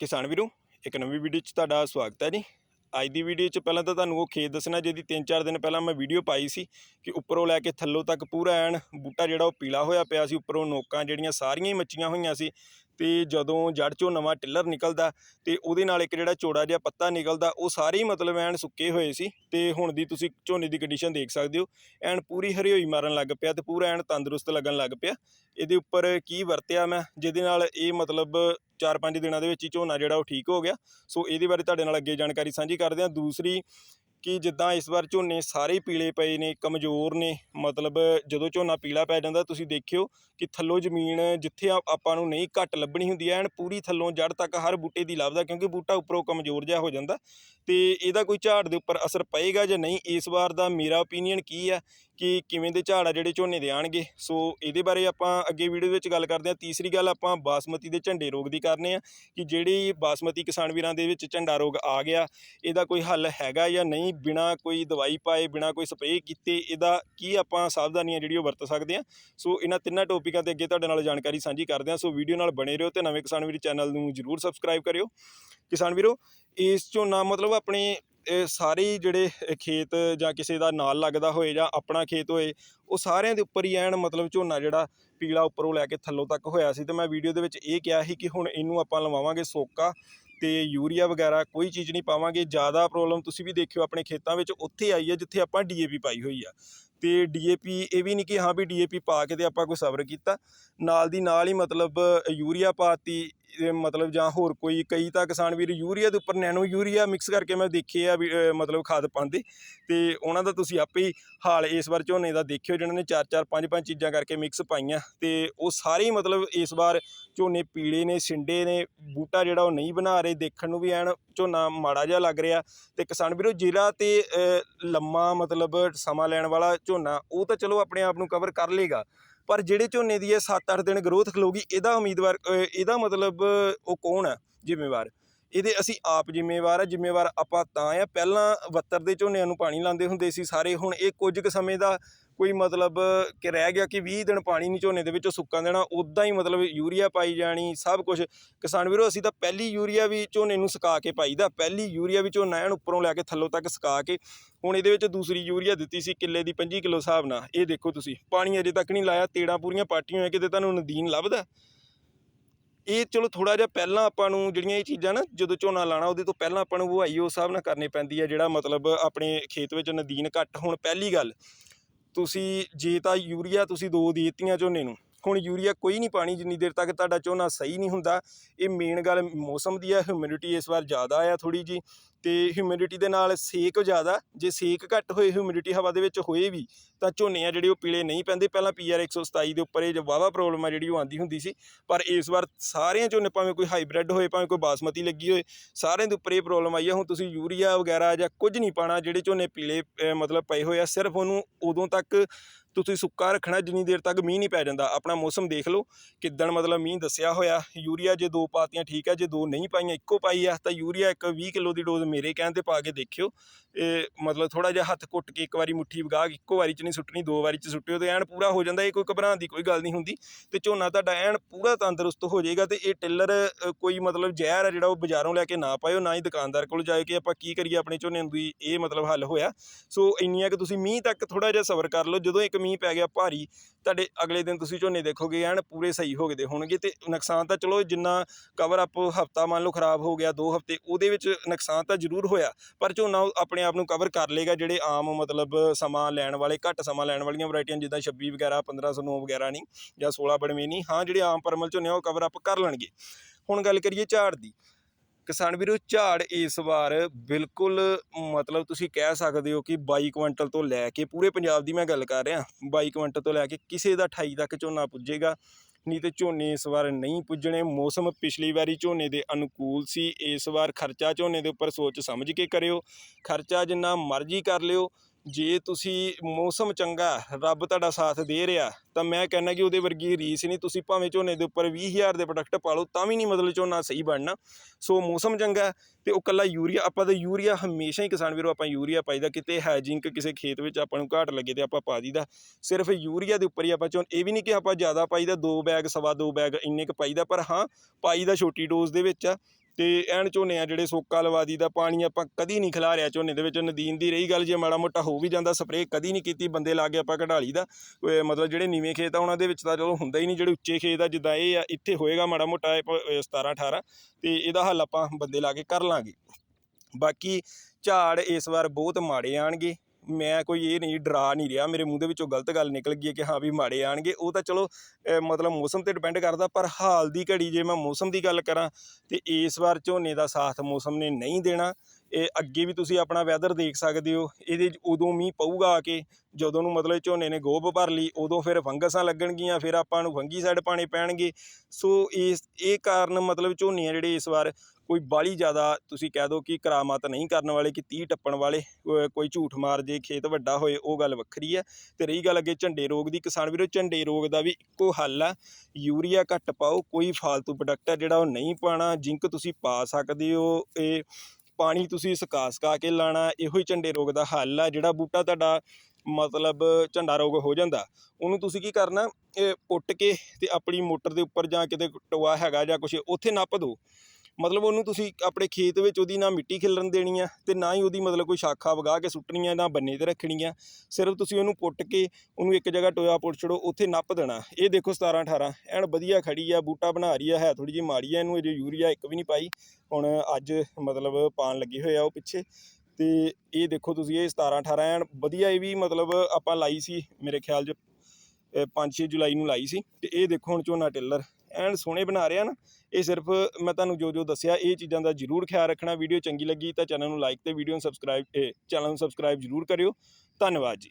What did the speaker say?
ਕਿਸਾਨ ਵੀਰੋ, ਇੱਕ ਨਵੀਂ ਵੀਡੀਓ 'ਚ ਤੁਹਾਡਾ ਸਵਾਗਤ ਹੈ ਜੀ। ਅੱਜ ਦੀ ਵੀਡੀਓ 'ਚ ਪਹਿਲਾਂ ਤਾਂ ਤੁਹਾਨੂੰ ਉਹ ਖੇਤ ਦੱਸਣਾ, ਜਿਹਦੀ 3-4 ਦਿਨ ਪਹਿਲਾਂ ਮੈਂ ਵੀਡੀਓ ਪਾਈ ਸੀ ਕਿ ਉੱਪਰੋਂ ਲੈ ਕੇ ਥੱਲੋਂ ਤੱਕ ਪੂਰਾ ਐਨ ਬੂਟਾ ਜਿਹੜਾ ਉਹ ਪੀਲਾ ਹੋਇਆ ਪਿਆ ਸੀ, ਉੱਪਰੋਂ ਨੋਕਾਂ ਜਿਹੜੀਆਂ ਸਾਰੀਆਂ ਹੀ ਮੱਚੀਆਂ ਹੋਈਆਂ ਸੀ। ਤੇ ਜਦੋਂ ਜੜ 'ਚੋਂ ਨਵਾਂ ਟਿੱਲਰ ਨਿਕਲਦਾ ਤੇ ਉਹਦੇ ਨਾਲ ਇੱਕ ਜਿਹੜਾ ਚੌੜਾ ਜਿਹਾ ਪੱਤਾ ਨਿਕਲਦਾ, ਉਹ ਸਾਰੇ ਹੀ ਮਤਲਬ ਐਨ ਸੁੱਕੇ ਹੋਏ ਸੀ ਤੇ ਹੁਣ ਦੀ ਤੁਸੀਂ ਝੋਨੇ ਦੀ ਕੰਡੀਸ਼ਨ ਦੇਖ ਸਕਦੇ ਹੋ, ਐਨ ਪੂਰੀ ਹਰਿਓਈ ਮਾਰਨ ਲੱਗ ਪਿਆ ਤੇ ਪੂਰਾ ਐਨ ਤੰਦਰੁਸਤ ਲੱਗਣ ਲੱਗ ਪਿਆ। ਇਹਦੇ ਉੱਪਰ ਕੀ ਵਰਤਿਆ ਮੈਂ, ਜਿਹਦੇ ਨਾਲ ਇਹ ਮਤਲਬ 4-5 ਦਿਨਾਂ ਦੇ ਵਿੱਚ ਹੀ ਝੋਨਾ ਜਿਹੜਾ ਉਹ ਠੀਕ ਹੋ ਗਿਆ। ਸੋ ਇਹਦੇ ਬਾਰੇ ਤੁਹਾਡੇ ਨਾਲ ਅੱਗੇ ਜਾਣਕਾਰੀ ਸਾਂਝੀ ਕਰਦੇ ਹਾਂ। ਦੂਸਰੀ ਕਿ ਜਿੱਦਾਂ ਇਸ ਵਾਰ ਝੋਨੇ ਸਾਰੇ ਹੀ ਪੀਲੇ ਪਏ ਨੇ, ਕਮਜ਼ੋਰ ਨੇ, ਮਤਲਬ ਜਦੋਂ ਝੋਨਾ ਪੀਲਾ ਪੈ ਜਾਂਦਾ ਤੁਸੀਂ ਦੇਖਿਓ ਕਿ ਥੱਲੋਂ ਜ਼ਮੀਨ ਜਿੱਥੇ ਆਪਾਂ ਨੂੰ ਨਹੀਂ ਘੱਟ ਲੱਭਣੀ ਹੁੰਦੀ, ਐਨ ਪੂਰੀ ਥੱਲੋਂ ਜੜ ਤੱਕ ਹਰ ਬੂਟੇ ਦੀ ਲੱਭਦਾ ਕਿਉਂਕਿ ਬੂਟਾ ਉੱਪਰੋਂ ਕਮਜ਼ੋਰ ਜਿਹਾ ਹੋ ਜਾਂਦਾ। ਤੇ ਇਹਦਾ ਕੋਈ ਝਾੜ ਦੇ ਉੱਪਰ ਅਸਰ ਪਏਗਾ ਜਾਂ ਨਹੀਂ? ਇਸ ਵਾਰ ਦਾ ਮੇਰਾ ਓਪੀਨੀਅਨ ਕੀ ਆ ਕਿ ਕਿਵੇਂ ਦੇ ਝਾੜ ਆ ਜਿਹੜੇ ਝੋਨੇ ਦੇ ਆਣਗੇ ਸੋ ਇਹਦੇ ਬਾਰੇ ਆਪਾਂ ਅੱਗੇ ਵੀਡੀਓ ਵਿੱਚ ਗੱਲ ਕਰਦੇ ਹਾਂ। ਤੀਸਰੀ ਗੱਲ ਆਪਾਂ ਬਾਸਮਤੀ ਦੇ ਝੰਡੇ ਰੋਗ ਦੀ ਕਰਨੇ ਆ ਕਿ ਜਿਹੜੀ ਬਾਸਮਤੀ ਕਿਸਾਨ ਵੀਰਾਂ ਦੇ ਵਿੱਚ ਝੰਡਾ ਰੋਗ ਆ ਗਿਆ, ਇਹਦਾ ਕੋਈ ਹੱਲ ਹੈਗਾ ਜਾਂ ਨਹੀਂ? ਬਿਨਾ ਕੋਈ ਦਵਾਈ ਪਾਏ, ਬਿਨਾ ਕੋਈ ਸਪਰੇਅ ਕੀਤੇ ਇਹਦਾ ਕੀ ਆਪਾਂ ਸਾਵਧਾਨੀਆਂ ਜਿਹੜੀ ਉਹ ਵਰਤ ਸਕਦੇ ਹਾਂ? ਸੋ ਇਹਨਾਂ ਤਿੰਨਾਂ ਟੌਪਿਕਾਂ ਤੇ ਅੱਗੇ ਤੁਹਾਡੇ ਨਾਲ ਜਾਣਕਾਰੀ ਸਾਂਝੀ ਕਰਦੇ ਹਾਂ। ਸੋ ਵੀਡੀਓ ਨਾਲ ਬਣੇ ਰਹੋ ਤੇ ਨਵੇਂ ਕਿਸਾਨ ਵੀਰ ਚੈਨਲ ਨੂੰ ਜਰੂਰ ਸਬਸਕ੍ਰਾਈਬ ਕਰਿਓ। ਕਿਸਾਨ ਵੀਰੋ, ਇਸ ਝੋਨਾ ਮਤਲਬ ਆਪਣੇ ਸਾਰੇ ਜਿਹੜੇ ਖੇਤ ਜਾਂ ਕਿਸੇ ਦਾ ਨਾਲ ਲੱਗਦਾ ਹੋਏ ਜਾਂ ਆਪਣਾ ਖੇਤ ਹੋਏ, ਉਹ ਸਾਰਿਆਂ ਦੇ ਉੱਪਰ ਹੀ ਐਨ ਮਤਲਬ ਝੋਨਾ ਜਿਹੜਾ ਪੀਲਾ ਉੱਪਰੋਂ ਲੈ ਕੇ ਥੱਲੋਂ ਤੱਕ ਹੋਇਆ ਸੀ। ਤੇ ਮੈਂ ਵੀਡੀਓ ਦੇ ਵਿੱਚ ਇਹ ਕਿਹਾ ਸੀ ਕਿ ਹੁਣ ਇਹਨੂੰ ਆਪਾਂ ਲਵਾਵਾਂਗੇ ਸੋਕਾ ਤੇ ਯੂਰੀਆ ਵਗੈਰਾ ਕੋਈ ਚੀਜ਼ ਨਹੀਂ ਪਾਵਾਂਗੇ। ਜ਼ਿਆਦਾ ਪ੍ਰੋਬਲਮ ਤੁਸੀਂ ਵੀ ਦੇਖਿਓ ਆਪਣੇ ਖੇਤਾਂ ਵਿੱਚ, ਉੱਥੇ ਆਈ ਹੈ ਜਿੱਥੇ ਆਪਾਂ ਡੀਏਪੀ ਪਾਈ ਹੋਈ ਆ। ਤੇ ਡੀਏਪੀ ਇਹ ਵੀ ਨਹੀਂ ਕਿ ਹਾਂ ਵੀ ਡੀਏਪੀ ਪਾ ਕੇ ਤੇ ਆਪਾਂ ਕੋਈ ਸਬਰ ਕੀਤਾ। ਨਾਲ ਦੀ ਨਾਲ ਹੀ ਮਤਲਬ ਯੂਰੀਆ ਪਾਤੀ ਇਹ ਮਤਲਬ ਜਾਂ ਹੋਰ ਕੋਈ, ਕਈ ਤਾਂ ਕਿਸਾਨ ਵੀਰ ਯੂਰੀਆ ਦੇ ਉੱਪਰ ਨੈਨੋ ਯੂਰੀਆ ਮਿਕਸ ਕਰਕੇ ਮੈਂ ਦੇਖੇ ਆ ਵੀ ਮਤਲਬ ਖਾਦ ਪਾਉਂਦੇ। ਤੇ ਉਹਨਾਂ ਦਾ ਤੁਸੀਂ ਆਪੇ ਹੀ ਹਾਲ ਇਸ ਵਾਰ ਝੋਨੇ ਦਾ ਦੇਖਿਓ, ਜਿਹਨਾਂ ਨੇ 4-4 5-5 ਚੀਜ਼ਾਂ ਕਰਕੇ ਮਿਕਸ ਪਾਈਆਂ। ਤੇ ਉਹ ਸਾਰੇ ਮਤਲਬ ਇਸ ਵਾਰ ਝੋਨੇ ਪੀਲੇ ਨੇ, ਸਿੰਡੇ ਨੇ, ਬੂਟਾ ਜਿਹੜਾ ਉਹ ਨਹੀਂ ਬਣਾ ਰਹੇ, ਦੇਖਣ ਨੂੰ ਵੀ ਐਨ ਝੋਨਾ ਮਾੜਾ ਜਿਹਾ ਲੱਗ ਰਿਹਾ। ਤੇ ਕਿਸਾਨ ਵੀਰੋ ਜਿਹੜਾ ਤੇ ਲੰਮਾ ਮਤਲਬ ਸਮਾਂ ਲੈਣ ਵਾਲਾ ਝੋਨਾ, ਉਹ ਤਾਂ ਚਲੋ ਆਪਣੇ ਆਪ ਨੂੰ ਕਵਰ ਕਰ ਲੇਗਾ ਪਰ ਜਿਹੜੇ ਝੋਨੇ ਦੀ ਇਹ 7-8 ਦਿਨ ਗਰੋਥ ਖਲੋਗੀ, ਇਹਦਾ ਉਮੀਦਵਾਰ ਇਹਦਾ ਮਤਲਬ ਉਹ ਕੌਣ ਹੈ ਜ਼ਿੰਮੇਵਾਰ। ਇਹਦੇ ਅਸੀਂ ਆਪ ਜ਼ਿੰਮੇਵਾਰ ਆ, ਜ਼ਿੰਮੇਵਾਰ ਆਪਾਂ ਤਾਂ ਆ। ਪਹਿਲਾਂ 72 ਦੇ ਝੋਨਿਆਂ ਨੂੰ ਪਾਣੀ ਲਾਉਂਦੇ ਹੁੰਦੇ ਸੀ ਸਾਰੇ, ਹੁਣ ਇਹ ਕੁਝ ਕੁ ਸਮੇਂ ਦਾ ਕੋਈ ਮਤਲਬ ਕਿ ਰਹਿ ਗਿਆ ਕਿ 20 ਦਿਨ ਪਾਣੀ ਨਹੀਂ ਝੋਨੇ ਦੇ ਵਿੱਚੋਂ ਸੁੱਕਣ ਦੇਣਾ ਉਦਾਂ ਹੀ ਮਤਲਬ ਯੂਰੀਆ ਪਾਈ ਜਾਣੀ, ਸਭ ਕੁਝ ਕਿਸਾਨ ਵੀਰੋ, ਅਸੀਂ ਤਾਂ ਪਹਿਲੀ ਯੂਰੀਆ ਵੀ ਝੋਨੇ ਨੂੰ ਸੁਕਾ ਕੇ ਪਾਈਦਾ ਪਹਿਲੀ ਯੂਰੀਆ ਵੀ ਝੋਨਾ ਐਨ ਉੱਪਰੋਂ ਲੈ ਕੇ, ਥੱਲੋਂ ਤੱਕ ਸੁਕਾ ਕੇ, ਹੁਣ ਇਹਦੇ ਵਿੱਚ ਦੂਸਰੀ ਯੂਰੀਆ ਦਿੱਤੀ ਸੀ ਕਿੱਲੇ ਦੀ 25 ਕਿਲੋ ਹਿਸਾਬ ਨਾਲ। ਇਹ ਦੇਖੋ ਤੁਸੀਂ, ਪਾਣੀ ਅਜੇ ਤੱਕ ਨਹੀਂ ਲਾਇਆ, ਤੇੜਾਂ ਪੂਰੀਆਂ ਪਾਟੀਆਂ ਹੋਈਆਂ, ਕਿਤੇ ਤੁਹਾਨੂੰ ਨਦੀਨ ਲੱਭਦਾ? ਇਹ ਚਲੋ ਥੋੜਾ ਜਿਹਾ ਪਹਿਲਾਂ ਆਪਾਂ ਨੂੰ ਜਿਹੜੀਆਂ ਇਹ ਚੀਜ਼ਾਂ ਨਾ, ਜਦੋਂ ਝੋਨਾ ਲਾਣਾ ਉਹਦੇ ਤੋਂ ਪਹਿਲਾਂ ਆਪਾਂ ਨੂੰ ਵਹਾਈ ਉਸ ਹਿਸਾਬ ਨਾਲ ਕਰਨੀ ਪੈਂਦੀ ਹੈ ਜਿਹੜਾ ਮਤਲਬ ਆਪਣੇ ਖੇਤ ਵਿੱਚ ਨਦੀਨ ਘੱਟ ਹੁਣ, ਪਹਿਲੀ ਗੱਲ। ਤੁਸੀਂ ਜੇ ਤਾਂ ਯੂਰੀਆ ਤੁਸੀਂ ਦੋ ਦੇ ਦਿੱਤੀਆਂ ਝੋਨੇ ਨੂੰ ਹੁਣ ਯੂਰੀਆ ਕੋਈ ਨਹੀਂ ਪਾਣੀ ਜਿੰਨੀ ਦੇਰ ਤੱਕ ਤੁਹਾਡਾ ਝੋਨਾ ਸਹੀ ਨਹੀਂ ਹੁੰਦਾ। ਇਹ ਮੇਨ ਗੱਲ ਮੌਸਮ ਦੀ ਹੈ ਹਿਊਮਿਡਿਟੀ ਇਸ ਵਾਰ ਜ਼ਿਆਦਾ ਆ ਥੋੜੀ ਜੀ ਤੇ ਹਿਊਮਿਡਿਟੀ ਦੇ ਨਾਲ ਸੇਕ ਜ਼ਿਆਦਾ। ਜੇ ਸੇਕ ਘੱਟ ਹੋਏ ਹਿਊਮਿਡਿਟੀ ਹਵਾ ਦੇ ਵਿੱਚ ਹੋਏ ਵੀ, ਤਾਂ ਝੋਨੇ ਆ ਜਿਹੜੇ ਉਹ ਪੀਲੇ ਨਹੀਂ ਪੈਂਦੇ। ਪਹਿਲਾਂ ਪੀਆਰ 127 ਦੇ ਉੱਪਰ ਇਹ ਵਾਵਾ ਪ੍ਰੋਬਲਮ ਆ ਜਿਹੜੀ ਉਹ ਆਂਦੀ ਹੁੰਦੀ ਸੀ। ਪਰ ਇਸ ਵਾਰ ਸਾਰਿਆਂ ਝੋਨੇ ਭਾਵੇਂ ਕੋਈ ਹਾਈਬ੍ਰਿਡ ਹੋਏ, ਭਾਵੇਂ ਕੋਈ ਬਾਸਮਤੀ ਲੱਗੀ ਹੋਏ, ਸਾਰਿਆਂ ਦੇ ਉੱਪਰ ਇਹ ਪ੍ਰੋਬਲਮ ਆਈ ਆ। ਹੁਣ ਤੁਸੀਂ ਯੂਰੀਆ ਵਗੈਰਾ ਜਾਂ ਕੁਝ ਨਹੀਂ ਪਾਣਾ, ਜਿਹੜੇ ਝੋਨੇ ਪੀਲੇ ਮਤਲਬ ਪਏ ਹੋਏ ਆ, ਸਿਰਫ ਉਹਨੂੰ ਉਦੋਂ ਤੱਕ ਤੁਸੀਂ ਸੁੱਕਾ ਰੱਖਣਾ, ਜਿੰਨੀ ਦੇਰ ਤੱਕ ਮੀਂਹ ਨਹੀਂ ਪੈ ਜਾਂਦਾ। ਆਪਣਾ ਮੌਸਮ ਦੇਖ ਲਓ, ਕਿੱਦਣ ਮਤਲਬ ਮੀਂਹ ਦੱਸਿਆ ਹੋਇਆ। ਯੂਰੀਆ ਜੇ ਦੋ ਪਾਤੀਆਂ ਠੀਕ ਹੈ ਜੇ ਦੋ ਨਹੀਂ ਪਾਈਆਂ, ਇੱਕੋ ਪਾਈ ਆ, ਤਾਂ ਯੂਰੀਆ ਇੱਕ 20 ਕਿਲੋ ਦੀ ਡੋਜ਼ ਮੇਰੇ ਕਹਿਣ ਤੇ ਪਾ ਕੇ ਦੇਖਿਓ। ਇਹ ਮਤਲਬ ਥੋੜਾ ਜਿਹਾ ਹੱਥ ਕੁੱਟ ਕੇ ਇੱਕ ਵਾਰੀ ਮੁੱਠੀ ਵਗਾ ਕੇ, ਇੱਕੋ ਵਾਰੀ ਚ ਨਹੀਂ ਸੁੱਟਣੀ, ਦੋ ਵਾਰੀ ਚ ਸੁੱਟਿਓ ਤੇ ਐਨ ਪੂਰਾ ਹੋ ਜਾਂਦਾ, ਇਹ ਕੋਈ ਘਬਰਾਉਣ ਦੀ ਕੋਈ ਗੱਲ ਨਹੀਂ ਹੁੰਦੀ। ਤੇ ਝੋਨਾ ਤੁਹਾਡਾ ਐਨ ਪੂਰਾ ਤੰਦਰੁਸਤ ਹੋ ਜਾਏਗਾ ਤੇ ਇਹ ਟਿੱਲਰ ਕੋਈ ਮਤਲਬ ਜ਼ਹਿਰ ਹੈ ਜਿਹੜਾ ਉਹ ਬਾਜ਼ਾਰੋਂ ਲੈ ਕੇ ਨਾ ਪਾਇਓ, ਨਾ ਹੀ ਦੁਕਾਨਦਾਰ ਕੋਲ ਜਾਏ ਕਿ ਆਪਾਂ ਕੀ ਕਰੀਏ ਆਪਣੇ ਝੋਨੇ ਦੀ ਇਹ ਮਤਲਬ ਹੱਲ ਹੋਇਆ। ਸੋ ਇੰਨੀਆਂ ਕਿ ਤੁਸੀਂ ਮੀਂਹ ਤੱਕ ਥੋੜਾ ਜਿਹਾ ਸਬਰ ਕਰ ਲਓ, ਜਦੋਂ ਇੱਕ ਮੀਂਹ ਪੈ ਗਿਆ ਭਾਰੀ, ਤੁਹਾਡੇ ਅਗਲੇ ਦਿਨ ਤੁਸੀਂ ਝੋਨੇ ਦੇਖੋਗੇ ਐਨ ਪੂਰੇ ਸਹੀ ਹੋ ਗਏ ਹੋਣਗੇ ਤੇ ਨੁਕਸਾਨ ਤਾਂ ਚਲੋ ਜਿੰਨਾ ਕਵਰ ਅਪ ਹਫਤਾ ਮੰਨ ਲਓ ਖਰਾਬ ਹੋ ਗਿਆ, ਦੋ ਹਫ਼ਤੇ ਉਹਦੇ ਵਿੱਚ ਨੁਕਸਾਨ ਤਾਂ ਜ਼ਰੂਰ ਹੋਇਆ, ਪਰ ਝੋਨਾ ਉਹ ਆਪਣੇ ਆਪ ਨੂੰ ਕਵਰ ਕਰ ਲੇਗਾ ਜਿਹੜੇ ਆਮ ਮਤਲਬ ਸਮਾਂ ਲੈਣ ਵਾਲੇ, ਘੱਟ ਸਮਾਂ ਲੈਣ ਵਾਲੀਆਂ ਵੈਰਾਈਟੀਆਂ ਜਿੱਦਾਂ 26 ਵਗੈਰਾ 1509 ਵਗੈਰਾ ਨਹੀਂ, ਜਾਂ 16 ਬੜਵੇਂ ਨਹੀਂ, ਹਾਂ, ਜਿਹੜੇ ਆਮ ਪਰਮਲ ਝੋਨੇ ਉਹ ਕਵਰ ਅਪ ਕਰ ਲੈਣਗੇ। ਹੁਣ ਗੱਲ ਕਰੀਏ ਝਾੜ ਦੀ। ਕਿਸਾਨ ਵੀਰੋ, ਝਾੜ ਇਸ ਵਾਰ ਬਿਲਕੁਲ ਮਤਲਬ ਤੁਸੀਂ ਕਹਿ ਸਕਦੇ ਹੋ ਕਿ 22 ਕੁਇੰਟਲ ਤੋਂ ਲੈ ਕੇ, ਪੂਰੇ ਪੰਜਾਬ ਦੀ ਮੈਂ ਗੱਲ ਕਰ ਰਿਹਾ 22 ਕੁਇੰਟਲ ਤੋਂ ਲੈ ਕੇ ਕਿਸੇ ਦਾ 28 ਤੱਕ ਝੋਨਾ ਪੁੱਜੇਗਾ। ਨਹੀਂ ਤੇ ਝੋਨੇ ਇਸ ਵਾਰ ਨਹੀਂ ਪੁੱਜਣੇ। ਮੌਸਮ ਪਿਛਲੀ ਵਾਰੀ ਝੋਨੇ ਦੇ ਅਨੁਕੂਲ ਸੀ। ਇਸ ਵਾਰ ਖਰਚਾ ਝੋਨੇ ਦੇ ਉੱਪਰ ਸੋਚ ਸਮਝ ਕੇ ਕਰਿਓ। ਖਰਚਾ ਜਿੰਨਾ ਮਰਜ਼ੀ ਕਰ ਲਿਓ। ਜੇ ਤੁਸੀਂ ਮੌਸਮ ਚੰਗਾ ਰੱਬ ਤੁਹਾਡਾ ਸਾਥ ਦੇ ਰਿਹਾ, ਤਾਂ ਮੈਂ ਕਹਿੰਦਾ ਕਿ ਉਹਦੇ ਵਰਗੀ ਰੀਸ ਨਹੀਂ। ਤੁਸੀਂ ਭਾਵੇਂ ਝੋਨੇ ਦੇ ਉੱਪਰ 20000 ਦੇ ਪ੍ਰੋਡਕਟ ਪਾ ਲਓ, ਤਾਂ ਵੀ ਨਹੀਂ ਮਤਲਬ ਝੋਨਾ ਸਹੀ ਬਣਨਾ। ਸੋ ਮੌਸਮ ਚੰਗਾ ਹੈ ਤੇ ਉਹ ਕੱਲਾ ਯੂਰੀਆ, ਆਪਾਂ ਤਾਂ ਯੂਰੀਆ ਹਮੇਸ਼ਾ ਹੀ ਕਿਸਾਨ ਵੀਰੋ ਆਪਾਂ ਯੂਰੀਆ ਪਾਈਦਾ। ਕਿਤੇ ਹੈਜਿੰਗ ਕਿਸੇ ਖੇਤ ਵਿੱਚ ਆਪਾਂ ਨੂੰ ਘਾਟ ਲੱਗੇ ਤੇ ਆਪਾਂ ਪਾ ਦੀਦਾ ਸਿਰਫ ਯੂਰੀਆ ਦੇ ਉੱਪਰ ਹੀ ਆਪਾਂ ਝੋਨ, ਇਹ ਵੀ ਨਹੀਂ ਕਿ ਆਪਾਂ ਜ਼ਿਆਦਾ ਪਾਈਦਾ, ਦੋ ਬੈਗ, ਸਵਾ ਦੋ ਬੈਗ ਇੰਨੇ ਕੁ ਪਾਈਦਾ, ਪਰ ਹਾਂ ਪਾਈਦਾ ਛੋਟੀ ਡੋਜ਼ ਦੇ ਵਿੱਚ ਆ। ਤੇ ਐਨ ਝੋਨੇ ਆ ਜਿਹੜੇ ਸੋਕਾ ਲਵਾਦੀ ਦਾ ਪਾਣੀ ਆਪਾਂ ਕਦੀ ਨਹੀਂ ਖਿਲਾ ਖਿਲਾਰਿਆ ਝੋਨੇ ਦੇ ਵਿੱਚ, ਨਦੀਨ ਦੀ ਰਹੀ ਗੱਲ, ਜੇ ਮਾੜਾ ਮੋਟਾ ਹੋ ਵੀ ਜਾਂਦਾ, ਸਪਰੇਅ ਕਦੀ ਨਹੀਂ ਕੀਤੀ, ਬੰਦੇ ਲਾ ਕੇ ਆਪਾਂ ਕਢਾਲੀ ਦਾ ਮਤਲਬ ਜਿਹੜੇ ਨੀਵੇਂ ਖੇਤ ਆ, ਉਹਨਾਂ ਦੇ ਵਿੱਚ ਤਾਂ ਚਲੋ ਹੁੰਦਾ ਹੀ ਨਹੀਂ, ਜਿਹੜੇ ਉੱਚੇ ਖੇਤ ਆ, ਜਿੱਦਾਂ ਇਹ ਆ, ਇੱਥੇ ਹੋਏਗਾ ਮਾੜਾ ਮੋਟਾ ਇਹ ਪ- ਇਹ 17 18 ਤੇ ਇਹਦਾ ਹੱਲ ਆਪਾਂ ਬੰਦੇ ਲਾ ਕੇ ਕਰ ਲਾਂਗੇ। ਬਾਕੀ ਝਾੜ ਇਸ ਵਾਰ ਬਹੁਤ ਮਾੜੇ ਆਣਗੇ। ਮੈਂ ਕੋਈ ਇਹ ਨਹੀਂ, ਡਰਾ ਨਹੀਂ ਰਿਹਾ। ਮੇਰੇ ਮੂੰਹ ਦੇ ਵਿੱਚੋਂ ਗਲਤ ਗੱਲ ਨਿਕਲ ਗਈ ਹੈ ਕਿ ਹਾਂ ਵੀ ਮਾੜੇ ਆਣਗੇ। ਉਹ ਤਾਂ ਚਲੋ, ਅਹ ਮਤਲਬ ਮੌਸਮ ਤੇ ਡਿਪੈਂਡ ਕਰਦਾ, ਪਰ ਹਾਲ ਦੀ ਘੜੀ ਜੇ ਮੈਂ ਮੌਸਮ ਦੀ ਗੱਲ ਕਰਾਂ, ਤੇ ਇਸ ਵਾਰ ਝੋਨੇ ਦਾ ਸਾਥ ਮੌਸਮ ਨੇ ਨਹੀਂ ਦੇਣਾ। ਇਹ ਅੱਗੇ ਵੀ ਤੁਸੀਂ ਆਪਣਾ ਵੈਦਰ ਦੇਖ ਸਕਦੇ ਹੋ। ਇਹਦੇ 'ਚ ਉਦੋਂ ਮੀਂਹ ਪਊਗਾ ਆ ਕੇ, ਜਦੋਂ ਨੂੰ ਮਤਲਬ ਝੋਨੇ ਨੇ ਗੋਭ ਭਰ ਲਈ, ਉਦੋਂ ਫਿਰ ਫੰਗਸਾਂ ਲੱਗਣਗੀਆਂ, ਫਿਰ ਆਪਾਂ ਨੂੰ ਫੰਗੀਸਾਈਡ ਪਾਣੇ ਪੈਣਗੇ। ਸੋ ਇਸ, ਇਹ ਕਾਰਨ ਮਤਲਬ ਝੋਨੇ ਆ ਜਿਹੜੇ ਇਸ ਵਾਰ ਕੋਈ ਬਾਲੀ ਜ਼ਿਆਦਾ ਤੁਸੀਂ ਕਹਿ ਦਿਓ ਕਿ ਕਰਾਮਾਤ ਨਹੀਂ ਕਰਨ ਵਾਲੇ, ਕਿ 30 ਟੱਪਣ ਵਾਲੇ ਕੋਈ ਝੂਠ ਮਾਰ ਜੇ, ਖੇਤ ਵੱਡਾ ਹੋਏ, ਉਹ ਗੱਲ ਵੱਖਰੀ ਹੈ। ਤੇ ਰਹੀ ਗੱਲ ਅੱਗੇ ਝੰਡੇ ਰੋਗ ਦੀ, ਕਿਸਾਨ ਵੀਰੋ, ਝੰਡੇ ਰੋਗ ਦਾ ਵੀ ਇੱਕੋ ਹੱਲ ਆ। ਯੂਰੀਆ ਘੱਟ ਪਾਓ, ਕੋਈ ਫਾਲਤੂ ਪ੍ਰੋਡਕਟ ਹੈ ਜਿਹੜਾ ਉਹ ਨਹੀਂ ਪਾਣਾ ਜਿੰਕ ਤੁਸੀਂ ਪਾ ਸਕਦੇ ਹੋ, ਇਹ ਪਾਣੀ ਤੁਸੀਂ ਸੁਕਾ ਸਕਾ ਕੇ ਲਾਣਾ ਇਹੋ ਹੀ ਝੰਡੇ ਰੋਗ ਦਾ ਹੱਲ ਆ, ਜਿਹੜਾ ਬੂਟਾ ਤੁਹਾਡਾ ਮਤਲਬ ਝੰਡਾ ਰੋਗ ਹੋ ਜਾਂਦਾ। ਉਹਨੂੰ ਤੁਸੀਂ ਕੀ ਕਰਨਾ, ਇਹ ਪੁੱਟ ਕੇ ਤੇ ਆਪਣੀ ਮੋਟਰ ਦੇ ਉੱਪਰ ਜਾਂ ਕਿਤੇ ਟੋਆ ਹੈਗਾ ਜਾਂ ਕੁਛ, ਉੱਥੇ ਨੱਪ ਦਿਓ ਮਤਲਬ ਉਹਨੂੰ ਤੁਸੀਂ ਆਪਣੇ ਖੇਤ ਵਿੱਚ ਉਹਦੀ ਨਾ ਮਿੱਟੀ ਖਿਲਰਨ ਦੇਣੀ ਆ ਤੇ ਨਾ ਹੀ ਉਹਦੀ ਮਤਲਬ ਕੋਈ ਸ਼ਾਖਾ ਵਗਾ ਕੇ ਸੁੱਟਣੀ ਆ ਨਾ ਬੰਨੇ ਤੇ ਰੱਖਣੀ ਆ ਸਿਰਫ ਤੁਸੀਂ ਉਹਨੂੰ ਪੁੱਟ ਕੇ ਉਹਨੂੰ ਇੱਕ ਜਗ੍ਹਾ ਟੋਇਆ ਪੁੱਟ ਛੜੋ ਉੱਥੇ ਨੱਪ ਦੇਣਾ। ਇਹ ਦੇਖੋ 17 18 ਐਨ ਵਧੀਆ ਖੜੀ ਆ, ਬੂਟਾ ਬਣਾ ਰਹੀ ਆ, ਹੈ ਥੋੜੀ ਜਿਹੀ ਮਾੜੀ ਆ ਇਹਨੂੰ ਅਜੇ ਯੂਰੀਆ ਇੱਕ ਵੀ ਨਹੀਂ ਪਾਈ। ਹੁਣ ਅੱਜ ਮਤਲਬ ਪਾਣ ਲੱਗੇ ਹੋਏ ਆ ਉਹ ਪਿੱਛੇ। ਤੇ ਇਹ ਦੇਖੋ ਤੁਸੀਂ ਇਹ 17 18 ਐਨ ਵਧੀਆ ਇਹ ਵੀ ਮਤਲਬ ਆਪਾਂ ਲਾਈ ਸੀ, ਮੇਰੇ ਖਿਆਲ 'ਚ 5-6 ਜੁਲਾਈ ਨੂੰ ਲਾਈ ਸੀ। ਤੇ ਇਹ ਦੇਖੋ ਹੁਣ ਝੋਨਾ ਟਿੱਲਰ ਐਨ ਸੋਹਣੇ ਬਣਾ ਰਿਹਾ ਨਾ, ਇਹ ਸਿਰਫ ਮੈਂ ਤੁਹਾਨੂੰ ਜੋ ਜੋ ਦੱਸਿਆ, ਇਹ ਚੀਜ਼ਾਂ ਦਾ ਜ਼ਰੂਰ ਖਿਆਲ ਰੱਖਣਾ, ਵੀਡੀਓ ਚੰਗੀ ਲੱਗੀ ਤਾਂ ਚੈਨਲ ਨੂੰ ਲਾਈਕ ਤੇ ਵੀਡੀਓ ਨੂੰ ਸਬਸਕ੍ਰਾਈਬ ਚੈਨਲ ਨੂੰ ਸਬਸਕ੍ਰਾਈਬ ਜ਼ਰੂਰ ਕਰਿਓ। ਧੰਨਵਾਦ ਜੀ।